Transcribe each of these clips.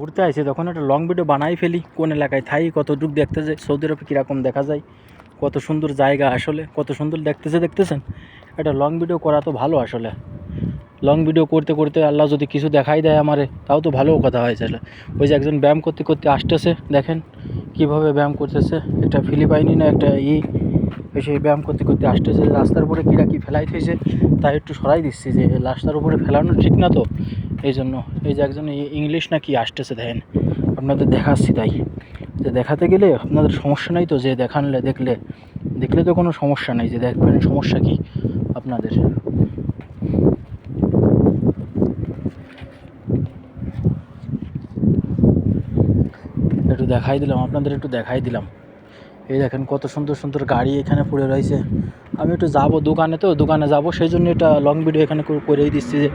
ঘুরতে আসি তখন একটা লং ভিডিও বানাই ফেলি, কোন এলাকায় থাই, কত দূর দেখতে যাই সৌদি আরবে কীরকম দেখা যায়, কত সুন্দর জায়গা আসলে, কত সুন্দর দেখতেছে, দেখতেছেন? একটা লং ভিডিও করা তো ভালো আসলে। লং ভিডিও করতে করতে আল্লাহ যদি কিছু দেখাই দেয় আমারে, তাও তো ভালো কথা হয়েছে ওই যে একজন ব্যায়াম করতে করতে আসতেছে, দেখেন কীভাবে ব্যায়াম করতেছে, একটা ফিলিপাইনি না একটা ই সেই ব্যায়াম করতে করতে আসতেছে, রাস্তার উপরে কীরা কী ফেলাই থইছে তাই একটু সরাই দিচ্ছি যে রাস্তার উপরে ফেলানো ঠিক না তো। এই জন্য এই যে একজন ইংলিশ না কি আসতেছে, দেখেন। আপনাদের দেখাচ্ছি তাই। যে দেখাতে গেলে আপনাদের সমস্যা নাই তো, যে দেখানলে, দেখলে। দেখলে তো কোনো সমস্যা নেই, যে দেখবেন সমস্যা কি আপনাদের। একটু দেখাই দিলাম, আপনাদের একটু দেখাই দিলাম। এই দেখেন কত সুন্দর সুন্দর গাড়ি এখানে পড়ে রয়েছে। আমি একটু যাব দোকানে তো, দোকানে যাব, সেই জন্য এটা লং ভিডিও এখানে করেই দিচ্ছি যে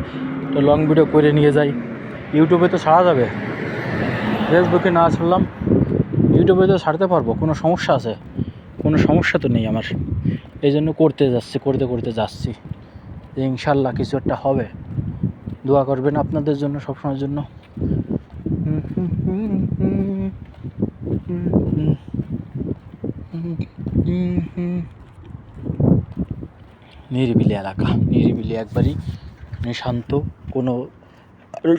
একটা লং ভিডিও করে নিয়ে যাই। ইউটিউবে তো ছাড়া যাবে। ফেসবুকে না ছাড়লাম ইউটিউবে তো ছাড়তে পারব, কোনো সমস্যা আছে? কোনো সমস্যা তো নেই আমার। এই জন্য করতে যাচ্ছি, করতে করতে যাচ্ছি। যে ইনশাল্লাহ কিছু একটা হবে। দোয়া করবেন আপনাদের জন্য, সবসময়ের জন্য। নিরিবিলি এলাকা, নিরিবিলি একবারই। মানে শান্ত, কোনো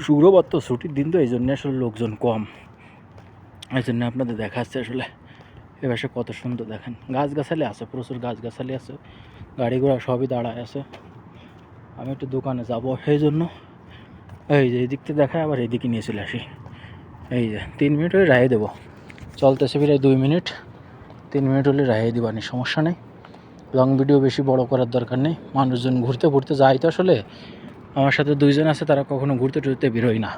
শুক্রবার ছুটির দিন তো এই জন্য আসলে লোকজন কম। এই জন্য আপনাদের দেখা দেখাচ্ছে আসলে এ পাশে কত সুন্দর দেখেন। গাছগাছালি আছে, প্রচুর গাছগাছালি আছে। গাড়ি ঘোড়া সবই দাঁড়ায় আছে। আমি একটু দোকানে যাব সেই জন্য। এই যে এদিক থেকে দেখায়, আবার এদিকে নিয়ে চলে আসি। এই যে, তিন মিনিট হলে রায় দেবো। চলতেছে প্রায় দুই মিনিট। তিন মিনিট হলে রায় দিবানি সমস্যা নেই। লং ভিডিও বেশি বড় করার দরকার নেই। মানুষজন ঘুরতে ঘুরতে যায় তো আসলে। আমার সাথে দুইজন আছে, তারা কখনো ঘুরতে টুরতে বেরোয় না।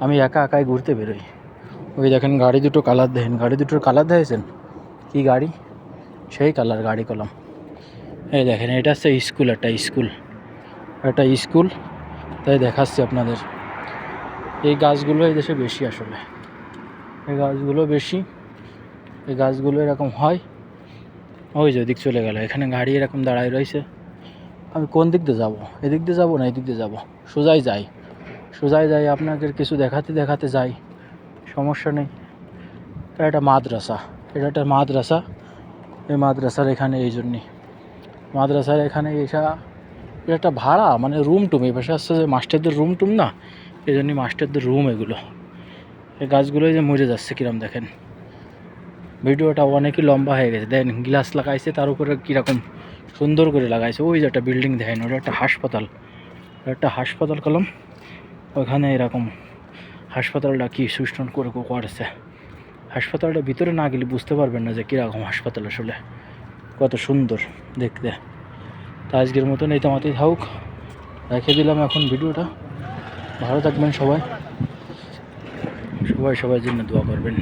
আমি একা একাই ঘুরতে বেরোই। ওই দেখেন, গাড়ি দুটো কালার দেখেন। গাড়ি দুটোর কালার দেখেছেন? কি গাড়ি? সেই কালার গাড়ি কলম। এই দেখেন, এটা হচ্ছে স্কুল একটা স্কুল একটা স্কুল তাই দেখাচ্ছি আপনাদের। এই গাছগুলো এই দেশে বেশি আসলে। এই গাছগুলো বেশি। এই গাছগুলো এরকম হয়। ওই যে ওদিক চলে গেল, এখানে গাড়ি এরকম দাঁড়ায় রয়েছে। আমি কোন দিক দিয়ে যাব? এদিক দিয়ে যাব না এদিক দিয়ে যাব? সোজাই যাই। সোজাই যাই আপনাকে কিছু দেখাতে দেখাতে যাই। সমস্যা নেই। এটা একটা মাদ্রাসা। এটা একটা মাদ্রাসা। এই মাদ্রাসার এখানে এই জন্যই মাদ্রাসার এখানে এসা, এটা একটা ভাড়া মানে রুম টুম। এই পাশে আসছে যে মাস্টারদের রুম টুম না? এই জন্যই মাস্টারদের রুম এগুলো। এই গাছগুলোই যে মরে যাচ্ছে কিরম দেখেন। ভিডিওটা অনেকই লম্বা হয়ে গেছে। দেন গ্লাস লাগাইছে, তার উপরে কীরকম সুন্দর করে লাগাইছে। ওই যে একটা বিল্ডিং দেখেন, ওটা একটা হাসপাতাল। একটা হাসপাতাল কলম, ওখানে এরকম হাসপাতালটা কি সুস্টন করে করেছে। হাসপাতালটা ভিতরে না গেলে বুঝতে পারবেন না যে কীরকম হাসপাতাল আসলে। কত সুন্দর দেখতে। তা আজকের মতন এই তোমাতেই থাকুক। রেখে দিলাম এখন ভিডিওটা। ভালো থাকবেন সবাই। সবাই সবার জন্য দোয়া করবেন।